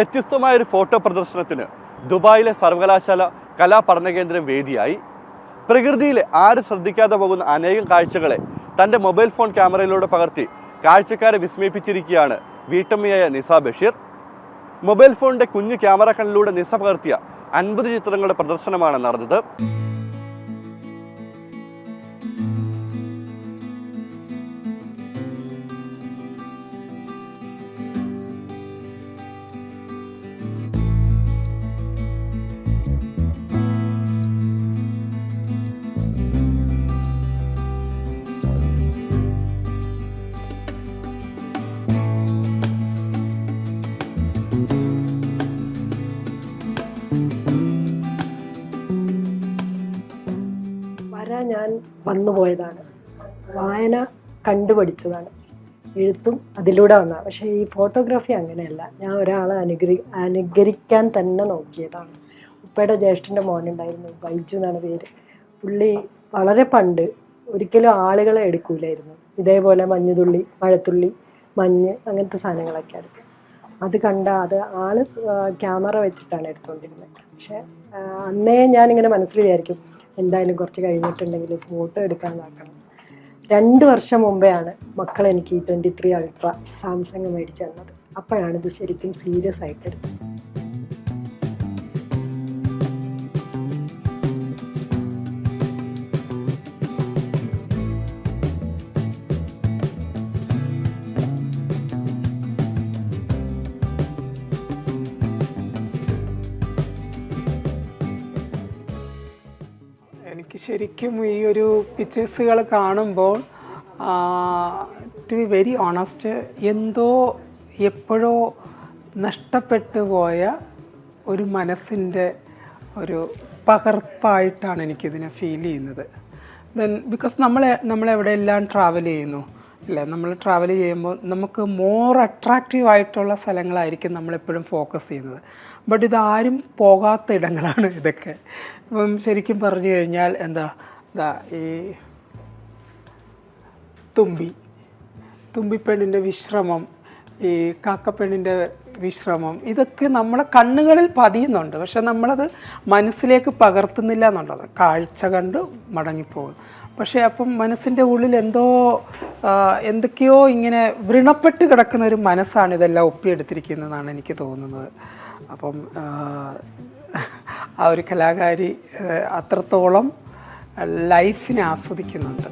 വ്യത്യസ്തമായ ഒരു ഫോട്ടോ പ്രദർശനത്തിന് ദുബായിലെ സർവകലാശാല കലാപഠന കേന്ദ്രം വേദിയായി. പ്രകൃതിയിലെ ആരും ശ്രദ്ധിക്കാതെ പോകുന്ന അനേകം കാഴ്ചകളെ തന്റെ മൊബൈൽ ഫോൺ ക്യാമറയിലൂടെ പകർത്തി കാഴ്ചക്കാരെ വിസ്മയിപ്പിച്ചിരിക്കുകയാണ് വീട്ടമ്മയായ നിസ ബഷീർ. മൊബൈൽ ഫോണിന്റെ കുഞ്ഞു ക്യാമറ കണ്ണിലൂടെ നിസ പകർത്തിയ അൻപത് ചിത്രങ്ങളുടെ പ്രദർശനമാണ് നടന്നത്. ഞാൻ വന്നു പോയതാണ്. വായന കണ്ടുപഠിച്ചതാണ് എഴുത്തും അതിലൂടെ വന്നതാണ് പക്ഷേ ഈ ഫോട്ടോഗ്രാഫി അങ്ങനെയല്ല. ഞാൻ ഒരാളെ അനുഗ്രഹി അനുകരിക്കാൻ തന്നെ നോക്കിയതാണ്. ഉപ്പയുടെ ജ്യേഷ്ഠന്റെ മോനുണ്ടായിരുന്നു. ബൈജു എന്നാണ് പേര്. പുള്ളി വളരെ പണ്ട് ഒരിക്കലും ആളുകളെ എടുക്കൂലായിരുന്നു. ഇതേപോലെ മഞ്ഞുതുള്ളി മഴത്തുള്ളി മഞ്ഞ് അങ്ങനത്തെ സാധനങ്ങളൊക്കെ എടുക്കും അത് കണ്ട അത് ആൾ ക്യാമറ വെച്ചിട്ടാണ് എടുത്തുകൊണ്ടിരുന്നത് പക്ഷെ അന്നേ ഞാനിങ്ങനെ മനസ്സിൽ വിചാരിക്കും എന്തായാലും കുറച്ച് കഴിഞ്ഞിട്ടുണ്ടെങ്കിൽ ഫോട്ടോ എടുക്കാൻ നോക്കണം. രണ്ട് വർഷം മുമ്പെയാണ് മക്കൾ എനിക്ക് ട്വന്റി ത്രീ അൾട്ര സാംസങ് മേടിച്ചു തന്നത്. അപ്പോഴാണ് ഇത് ശരിക്കും സീരിയസ് ആയിട്ട് എടുത്തത്. ശരിക്കും ഈ ഒരു പിക്ചേഴ്സുകൾ കാണുമ്പോൾ ടു ബി വെരി ഓണസ്റ്റ് എന്തോ എപ്പോഴോ നഷ്ടപ്പെട്ടു പോയ ഒരു മനസ്സിന്റെ ഒരു പകർപ്പായിട്ടാണ് എനിക്കിതിനെ ഫീൽ ചെയ്യുന്നത്. ദെൻ ബിക്കോസ് നമ്മൾ നമ്മളെവിടെയെല്ലാം ട്രാവൽ ചെയ്യുന്നു അല്ലേ നമ്മൾ ട്രാവൽ ചെയ്യുമ്പോൾ നമുക്ക് മോർ അട്രാക്റ്റീവ് ആയിട്ടുള്ള സ്ഥലങ്ങളായിരിക്കും നമ്മളെപ്പോഴും ഫോക്കസ് ചെയ്യുന്നത്. ബട്ട് ഇതാരും പോകാത്ത ഇടങ്ങളാണ് ഇതൊക്കെ. ഇപ്പം ശരിക്കും പറഞ്ഞു കഴിഞ്ഞാൽ എന്താ എന്താ ഈ തുമ്പി. തുമ്പിപ്പെണ്ണിന്റെ വിശ്രമം ഈ കാക്കപ്പെണ്ണിന്റെ വിശ്രമം. ഇതൊക്കെ നമ്മളെ കണ്ണുകളിൽ പതിയുന്നുണ്ട്. പക്ഷെ നമ്മളത് മനസ്സിലേക്ക് പകർത്തുന്നില്ല എന്നുള്ളത്. കാഴ്ച കണ്ട് മടങ്ങിപ്പോകും. പക്ഷേ അപ്പം മനസ്സിന്റെ ഉള്ളിൽ എന്തോ എന്തൊക്കെയോ ഇങ്ങനെ വ്രണപ്പെട്ട് കിടക്കുന്ന ഒരു മനസ്സാണ് ഇതെല്ലാം ഒപ്പിയെടുത്തിരിക്കുന്നതെന്നാണ് എനിക്ക് തോന്നുന്നത്. അപ്പം ആ ഒരു കലാകാരി അത്രത്തോളം ലൈഫിനെ ആസ്വദിക്കുന്നുണ്ട്.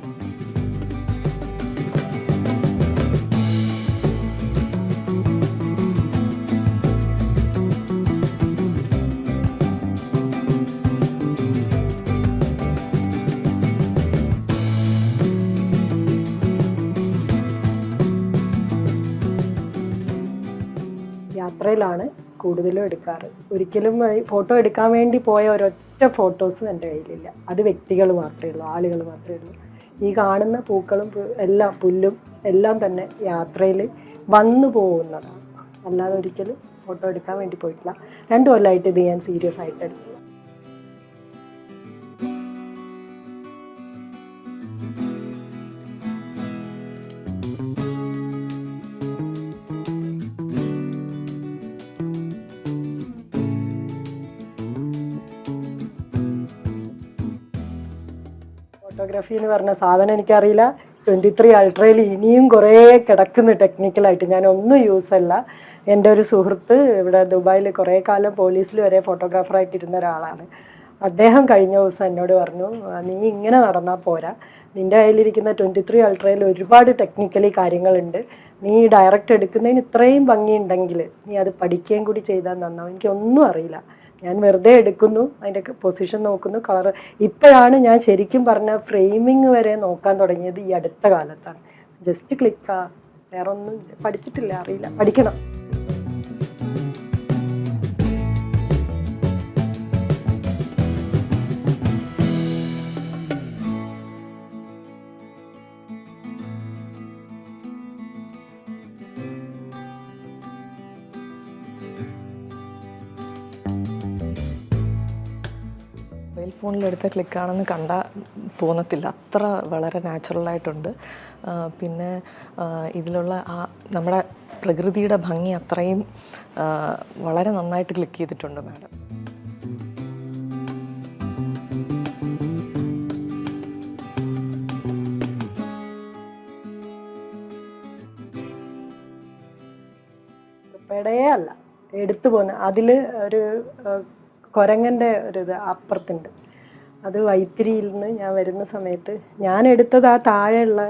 യാത്രയിലാണ് കൂടുതലും എടുക്കാറ്. ഒരിക്കലും ഫോട്ടോ എടുക്കാൻ വേണ്ടി പോയ ഒരൊറ്റ ഫോട്ടോസും എന്റെ കയ്യിലില്ല. അത് വ്യക്തികൾ മാത്രമേ ഉള്ളൂ ആളുകൾ മാത്രമേ ഉള്ളൂ. ഈ കാണുന്ന പൂക്കളും എല്ലാം പുല്ലും എല്ലാം തന്നെ യാത്രയിൽ വന്നു പോകുന്നതാണ്. അല്ലാതെ ഒരിക്കലും ഫോട്ടോ എടുക്കാൻ വേണ്ടി പോയിട്ടില്ല. രണ്ടു കൊല്ലമായിട്ട് ഇത് ഞാൻ സീരിയസ് ആയിട്ട് എടുത്തു. ഫോട്ടോഗ്രാഫി എന്ന് പറഞ്ഞ സാധനം എനിക്കറിയില്ല. ട്വന്റി ത്രീ അൾട്രയിൽ ഇനിയും കുറേ കിടക്കുന്നു ടെക്നിക്കലായിട്ട് ഞാൻ ഒന്നും യൂസ് അല്ല. എന്റെ ഒരു സുഹൃത്ത് ഇവിടെ ദുബായിൽ കുറേ കാലം പോലീസിൽ വരെ ഫോട്ടോഗ്രാഫറായിട്ടിരുന്ന ഒരാളാണ്. അദ്ദേഹം കഴിഞ്ഞ ദിവസം എന്നോട് പറഞ്ഞു നീ ഇങ്ങനെ നടന്നാൽ പോരാ. നിന്റെ കയ്യിലിരിക്കുന്ന ട്വന്റി ത്രീ അൾട്രയിൽ ഒരുപാട് ടെക്നിക്കലി കാര്യങ്ങളുണ്ട്. നീ ഡയറക്റ്റ് എടുക്കുന്നതിന് ഇത്രയും ഭംഗിയുണ്ടെങ്കിൽ നീ അത് പഠിക്കുകയും കൂടി ചെയ്താൽ നന്നാവും. എനിക്കൊന്നും അറിയില്ല. ഞാൻ വെറുതെ എടുക്കുന്നു അതിന്റെ പൊസിഷൻ നോക്കുന്നു. കളർ ഇപ്പോഴാണ് ഞാൻ ശരിക്കും പറഞ്ഞ ഫ്രെയിമിങ് വരെ നോക്കാൻ തുടങ്ങിയത് ഈ അടുത്ത കാലത്താണ്. ജസ്റ്റ് ക്ലിക്കാ വേറെ ഒന്നും പഠിച്ചിട്ടില്ല അറിയില്ല. പഠിക്കണം. മൊബൈൽ ഫോണിലെടുത്ത ക്ലിക്കാണെന്ന് കണ്ട തോന്നത്തില്ല. അത്ര വളരെ നാച്ചുറലായിട്ടുണ്ട്. പിന്നെ ഇതിലുള്ള ആ നമ്മുടെ പ്രകൃതിയുടെ ഭംഗി അത്രയും വളരെ നന്നായിട്ട് ക്ലിക്ക് ചെയ്തിട്ടുണ്ട് മാഡം. പെടയേ അല്ല. എടുത്തു പോകുന്ന അതിൽ ഒരു കൊരങ്ങന്റെ ഒരു ഇത് അപ്പുറത്തുണ്ട്. അത് വൈത്തിരിയിൽ നിന്ന് ഞാൻ വരുന്ന സമയത്ത് ഞാൻ എടുത്തത് ആ താഴെയുള്ള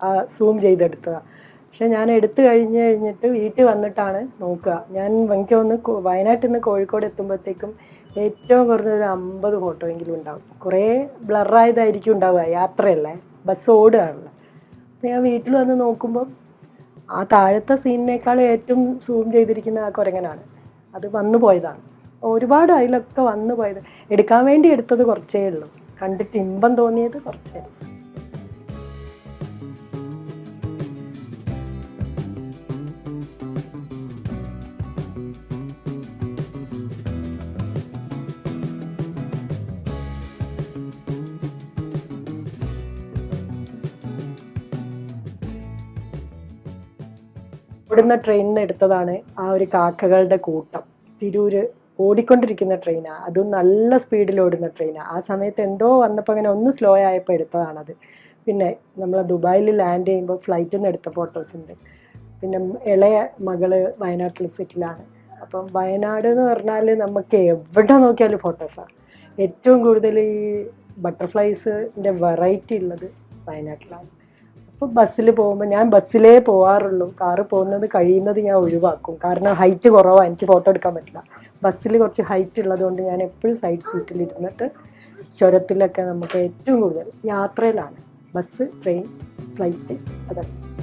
ആ സൂം ചെയ്തെടുത്തതാണ് പക്ഷെ ഞാൻ എടുത്തു കഴിഞ്ഞ് കഴിഞ്ഞിട്ട് വീട്ടിൽ വന്നിട്ടാണ് നോക്കുക. ഞാൻ എനിക്ക് ഒന്ന് വയനാട്ടിൽ നിന്ന് കോഴിക്കോട് എത്തുമ്പോഴത്തേക്കും ഏറ്റവും കുറഞ്ഞത് ഒരു അമ്പത് ഫോട്ടോ എങ്കിലും ഉണ്ടാവും. കുറേ ബ്ലറായതായിരിക്കും ഉണ്ടാവുക യാത്രയല്ലേ? ബസ് ഓടുകയാണല്ലോ. അപ്പം ഞാൻ വീട്ടിൽ വന്ന് നോക്കുമ്പോൾ ആ താഴത്തെ സീനിനേക്കാൾ ഏറ്റവും സൂം ചെയ്തിരിക്കുന്ന ആ കുരങ്ങനാണ്. അത് വന്നു പോയതാണ് ഒരുപാട് അതിലൊക്കെ വന്നു പോയത്. എടുക്കാൻ വേണ്ടി എടുത്തത് കുറച്ചേ ഉള്ളൂ. കണ്ടിട്ട് ഇമ്പം തോന്നിയത് കുറച്ചേ. ഇവിടുന്ന് ട്രെയിനിൽ നിന്ന് എടുത്തതാണ് ആ ഒരു കാക്കകളുടെ കൂട്ടം. തിരൂര് ഓടിക്കൊണ്ടിരിക്കുന്ന ട്രെയിനാണ് അതും നല്ല സ്പീഡിൽ ഓടുന്ന ട്രെയിനാണ് ആ. സമയത്ത് എന്തോ വന്നപ്പോൾ അങ്ങനെ ഒന്ന് സ്ലോ ആയപ്പോൾ എടുത്തതാണത്. പിന്നെ നമ്മൾ ദുബായിൽ ലാൻഡ് ചെയ്യുമ്പോൾ ഫ്ലൈറ്റിൽ നിന്ന് എടുത്ത ഫോട്ടോസ് ഉണ്ട്. പിന്നെ ഇളയ മകൾ വയനാട്ടിൽ സെറ്റിലാണ് അപ്പം വയനാട് എന്ന് പറഞ്ഞാൽ നമുക്ക് എവിടെ നോക്കിയാലും ഫോട്ടോസാണ് ഏറ്റവും കൂടുതൽ ഈ ബട്ടർഫ്ലൈസിന്റെ വെറൈറ്റി ഉള്ളത് വയനാട്ടിലാണ്. അപ്പോൾ ബസ്സിൽ പോകുമ്പോൾ ഞാൻ ബസ്സിലേ പോവാറുള്ളൂ. കാറ് പോകുന്നത് കഴിയുന്നത് ഞാൻ ഒഴിവാക്കും. കാരണം ഹൈറ്റ് കുറവാണ് എനിക്ക് ഫോട്ടോ എടുക്കാൻ പറ്റില്ല. ബസ്സിൽ കുറച്ച് ഹൈറ്റ് ഉള്ളത് കൊണ്ട് ഞാൻ എപ്പോഴും സൈഡ് സീറ്റിൽ ഇരുന്നിട്ട് ചുരത്തിലൊക്കെ നമുക്ക് ഏറ്റവും കൂടുതൽ യാത്രയിലാണ്. ബസ് ട്രെയിൻ ഫ്ലൈറ്റ് അതൊക്കെ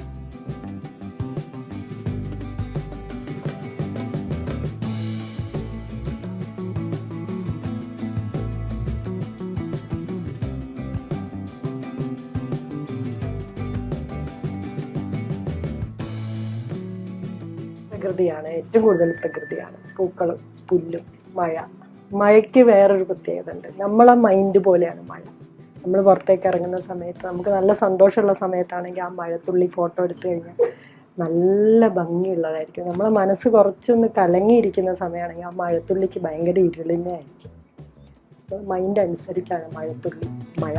പ്രകൃതിയാണ് ഏറ്റവും കൂടുതൽ പ്രകൃതിയാണ്. പൂക്കളും പുല്ലും മഴ. മഴയ്ക്ക് വേറൊരു പ്രത്യേകത ഉണ്ട്. നമ്മളെ മൈൻഡ് പോലെയാണ് മഴ. നമ്മൾ പുറത്തേക്ക് ഇറങ്ങുന്ന സമയത്ത് നമുക്ക് നല്ല സന്തോഷമുള്ള സമയത്താണെങ്കിൽ ആ മഴത്തുള്ളി ഫോട്ടോ എടുത്തു കഴിഞ്ഞാൽ നല്ല ഭംഗിയുള്ളതായിരിക്കും. നമ്മളെ മനസ്സ് കുറച്ചൊന്ന് കലങ്ങിയിരിക്കുന്ന സമയമാണെങ്കിൽ ആ മഴത്തുള്ളിക്ക് ഭയങ്കര ഇരുളിനെ ആയിരിക്കും മൈൻഡ് അനുസരിച്ചാണ് മഴത്തുള്ളി മഴ.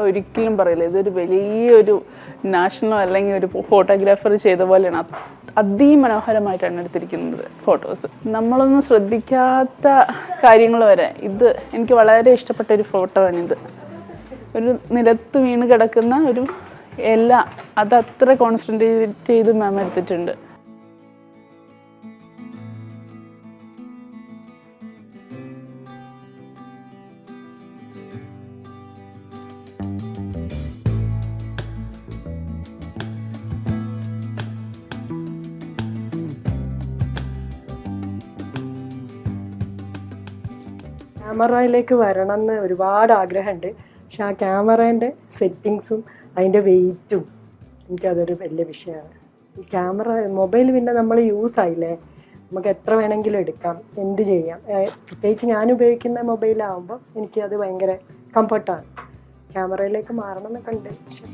കണ്ട ഒരിക്കലും പറയില്ല. ഇതൊരു വലിയൊരു നാഷണൽ അല്ലെങ്കിൽ ഒരു ഫോട്ടോഗ്രാഫർ ചെയ്ത പോലെയാണ്. അത് അതിമനോഹരമായിട്ടാണ് എടുത്തിരിക്കുന്നത് ഫോട്ടോസ് നമ്മളൊന്നും ശ്രദ്ധിക്കാത്ത കാര്യങ്ങൾ വരെ ഇത് എനിക്ക് വളരെ ഇഷ്ടപ്പെട്ട ഒരു ഫോട്ടോ ആണിത് ഒരു നിലത്ത് വീണ് കിടക്കുന്ന ഒരു എല്ലാ അത് അത്ര കോൺസെൻട്രേറ്റ് ചെയ്ത് മാം എടുത്തിട്ടുണ്ട്. ക്യാമറയിലേക്ക് വരണം എന്ന് ഒരുപാട് ആഗ്രഹമുണ്ട്. പക്ഷെ ആ ക്യാമറേന്റെ സെറ്റിങ്സും അതിന്റെ വെയിറ്റും എനിക്കതൊരു വലിയ വിഷയമാണ്. ഈ ക്യാമറ മൊബൈൽ പിന്നെ നമ്മൾ യൂസ് ആയില്ലേ? നമുക്ക് എത്ര വേണമെങ്കിലും എടുക്കാം എന്ത് ചെയ്യാം? പ്രത്യേകിച്ച് ഞാൻ ഉപയോഗിക്കുന്ന മൊബൈലാകുമ്പോൾ എനിക്കത് ഭയങ്കര കംഫർട്ടാണ് ക്യാമറയിലേക്ക് മാറണം എന്നൊക്കെ ഉണ്ട്. പക്ഷെ